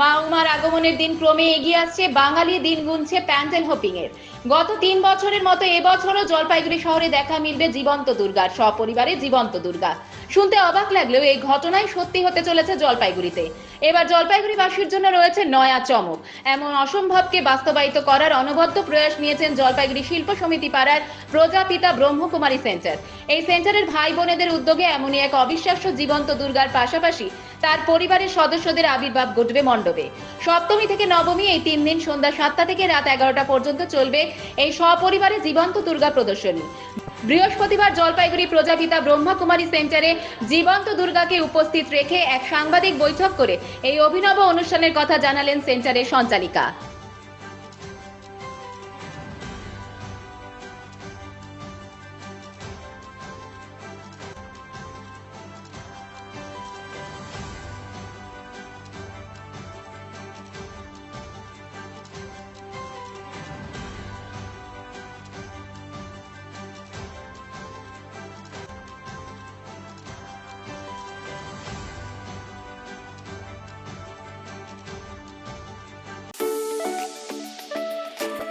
মা উমার আগমনের দিন ক্রমে এগিয়ে আসছে, বাঙালি দিন গুনছে প্যান্ডেল হোপিং এর গত তিন বছরের মতো এবছরও জলপাইগুড়ি শহরে দেখা মিলবে জীবন্ত দুর্গার সপরিবারে জীবন্ত দুর্গা। শুনতে অবাক লাগলেও এই ঘটনাই সত্যি হতে চলেছে জলপাইগুড়িতে। এবার জলপাইগুড়িবাসীর জন্য রয়েছে নয়া চমক। এমন অসম্ভবকে বাস্তবায়িত করার অনবদ্য প্রয়াস নিয়েছেন জলপাইগুড়ি শিল্প সমিতি পাড়ার প্রজাপিতা ব্রহ্মকুমারী সেন্টার। এই সেন্টারের ভাই বোনেদের উদ্যোগে এমনই এক অবিশ্বাস্য জীবন্ত দুর্গার পাশাপাশি তার পরিবারের সদস্যদের আবির্ভাব ঘটবে মণ্ডপে। সপ্তমী থেকে নবমী এই তিন দিন সন্ধ্যা সাতটা থেকে রাত এগারোটা পর্যন্ত চলবে এই সপরিবারে জীবন্ত দুর্গা প্রদর্শনী। বৃহস্পতিবার জলপাইগুড়ি প্রজাপিতা ব্রহ্মাকুমারী সেন্টারে জীবন্ত দুর্গাকে উপস্থিত রেখে এক সাংবাদিক বৈঠক করে এই অভিনব অনুষ্ঠানের কথা জানালেন সেন্টারের সঞ্চালিকা।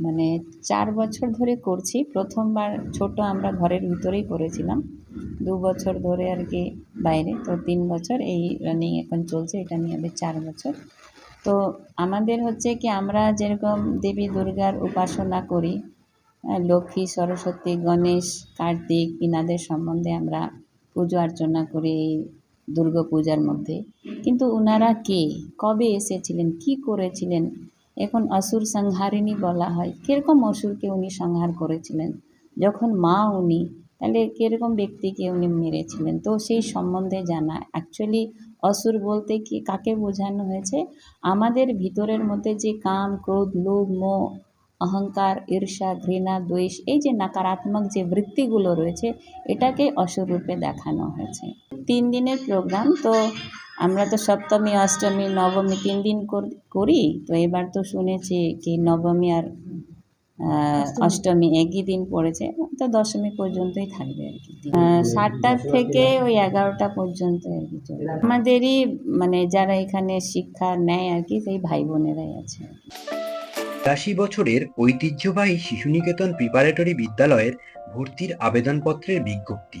মানে চার বছর ধরে করছি। প্রথমবার ছোট আমরা ঘরের ভিতরেই করেছিলাম। দু বছর ধরে আর কি বাইরে। তো তিন বছর এই রানিং এখন চলছে, এটা নিয়ে হবে চার বছর। তো আমাদের হচ্ছে কি আমরা যেরকম দেবী দুর্গার উপাসনা করি লক্ষ্মী, সরস্বতী, গণেশ, কার্তিক ইনাদের সম্বন্ধে আমরা পুজো অর্চনা করি এই দুর্গা পূজার মধ্যে। কিন্তু ওনারা কে? কবে এসেছিলেন? কি করেছিলেন? এখন অসুর সংহারিণী বলা হয়। কীরকম অসুরকে উনি সংহার করেছিলেন? যখন মা উনি, তাহলে কীরকম ব্যক্তিকে উনি মেরেছিলেন? তো সেই সম্বন্ধে জানা। অ্যাকচুয়ালি অসুর বলতে কি, কাকে বোঝানো হয়েছে? আমাদের ভিতরের মধ্যে যে কাম, ক্রোধ, লোভ, মোহ, অহংকার, ঈর্ষা, ঘৃণা, দ্বেষ, এই যে নাকারাত্মক যে বৃত্তিগুলো রয়েছে, এটাকে অসুর রূপে দেখানো হয়েছে। তিন দিনের প্রোগ্রাম তো আমরা তো সপ্তমী অষ্টমী নবমী তিন দিন করি তো এবার তো শুনেছি কি নবমী আর আহ, অষ্টমী। একই দিন পড়েছে। তো দশমী পর্যন্তই থাকবে আর কি। আহ, সাতটা থেকে ওই এগারোটা পর্যন্ত আর কি চলবে। আমাদেরই মানে যারা এখানে শিক্ষা নেয় আর কি সেই ভাই বোনেরাই আছে আর বছরের ঐতিহ্যবাহী শিশুনিকেতন প্রিপারেটরি বিদ্যালয়ের ভর্তির আবেদনপত্রের বিজ্ঞপ্তি।